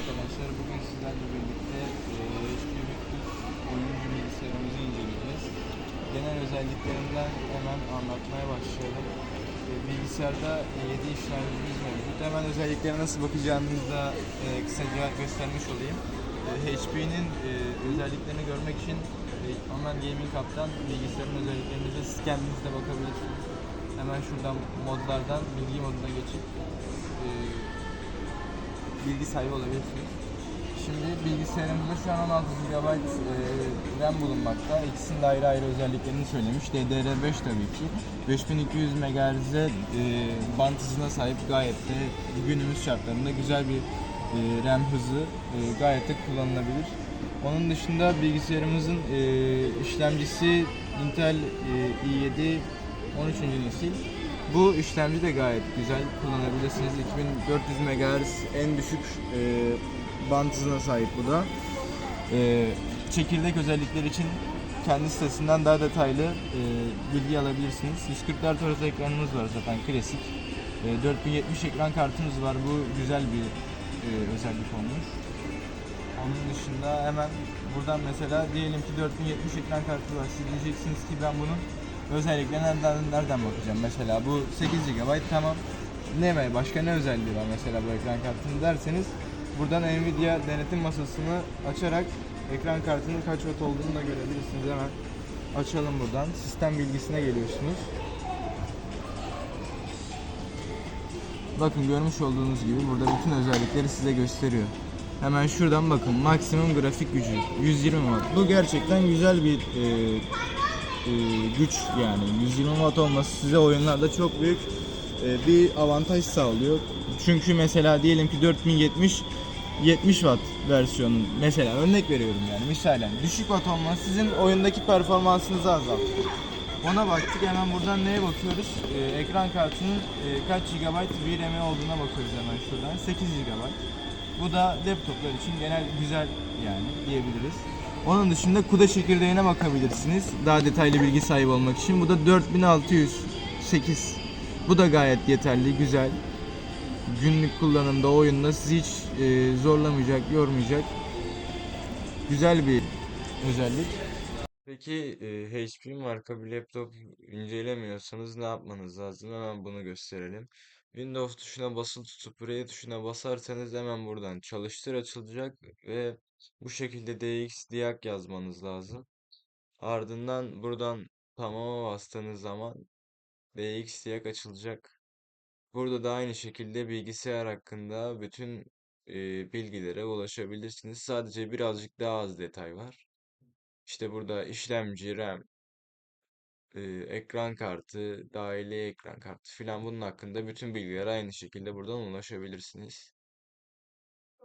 arkadaşlar. Bugün sizlerle birlikte HP Victus oyuncu bilgisayarımızı inceleyeceğiz. Genel özelliklerinden hemen anlatmaya başlayalım. Bilgisayarda 7 işlemcimiz mevcut. Hemen özelliklere nasıl bakacağınızı da kısaca göstermiş olayım. HP'nin özelliklerini görmek için Online Gaming Hub'dan bilgisayarın özelliklerinize siz kendiniz de bakabilirsiniz. Hemen şuradan modlardan bilgi moduna geçip bilgi sahibi olabilirsiniz. Şimdi bilgisayarımızda şu an 16 GB e, RAM bulunmakta. İkisinin de ayrı ayrı özelliklerini söylemiş. DDR5 tabii ki. 5200 MHz'e e, band hızına sahip gayet de günümüz şartlarında güzel bir e, RAM hızı gayet de kullanılabilir. Onun dışında bilgisayarımızın işlemcisi Intel e, i7 13. nesil. Bu işlemci de gayet güzel kullanabilirsiniz. 2400 MHz en düşük e, band hızına sahip bu da. E, çekirdek özellikleri için kendi sitesinden daha detaylı e, bilgi alabilirsiniz. 144 Hz ekranımız var zaten klasik. E, 4070 ekran kartımız var. Bu güzel bir e, özellik olmuş. Onun dışında hemen buradan mesela diyelim ki 4070 ekran kartı var. Siz diyeceksiniz ki ben bunun özelliklerine nereden, nereden bakacağım? Mesela bu 8 GB tamam. Ne var? Başka ne özelliği var mesela bu ekran kartının derseniz buradan Nvidia denetim masasını açarak ekran kartının kaç watt olduğunu da görebilirsiniz hemen. Açalım buradan. Sistem bilgisine geliyorsunuz. Bakın görmüş olduğunuz gibi burada bütün özellikleri size gösteriyor. Hemen şuradan bakın maksimum grafik gücü 120 watt. Bu gerçekten güzel bir e, e, güç yani 120 watt olması size oyunlarda çok büyük e, bir avantaj sağlıyor. Çünkü mesela diyelim ki 4070 70 watt versiyonu mesela örnek veriyorum yani misalen düşük watt olması sizin oyundaki performansınızı azaltıyor. Ona baktık hemen buradan neye bakıyoruz? Ee, ekran kartının e, kaç GB VRAM olduğuna bakıyoruz hemen şuradan. 8 GB. Bu da laptoplar için genel güzel yani diyebiliriz. Onun dışında kuda çekirdeğine bakabilirsiniz. Daha detaylı bilgi sahibi olmak için. Bu da 4608. Bu da gayet yeterli, güzel. Günlük kullanımda oyunda sizi hiç e, zorlamayacak, yormayacak. Güzel bir özellik. Peki e, HP marka bir laptop incelemiyorsanız ne yapmanız lazım? Hemen bunu gösterelim. Windows tuşuna basılı tutup R tuşuna basarsanız hemen buradan çalıştır açılacak ve bu şekilde DX diag yazmanız lazım. Ardından buradan tamama bastığınız zaman DX diag açılacak. Burada da aynı şekilde bilgisayar hakkında bütün e, bilgilere ulaşabilirsiniz. Sadece birazcık daha az detay var. İşte burada işlemci, RAM, e, ekran kartı, dahili ekran kartı filan bunun hakkında bütün bilgilere aynı şekilde buradan ulaşabilirsiniz.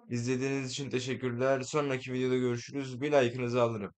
İzlediğiniz için teşekkürler. Sonraki videoda görüşürüz. Bir like'ınızı alırım.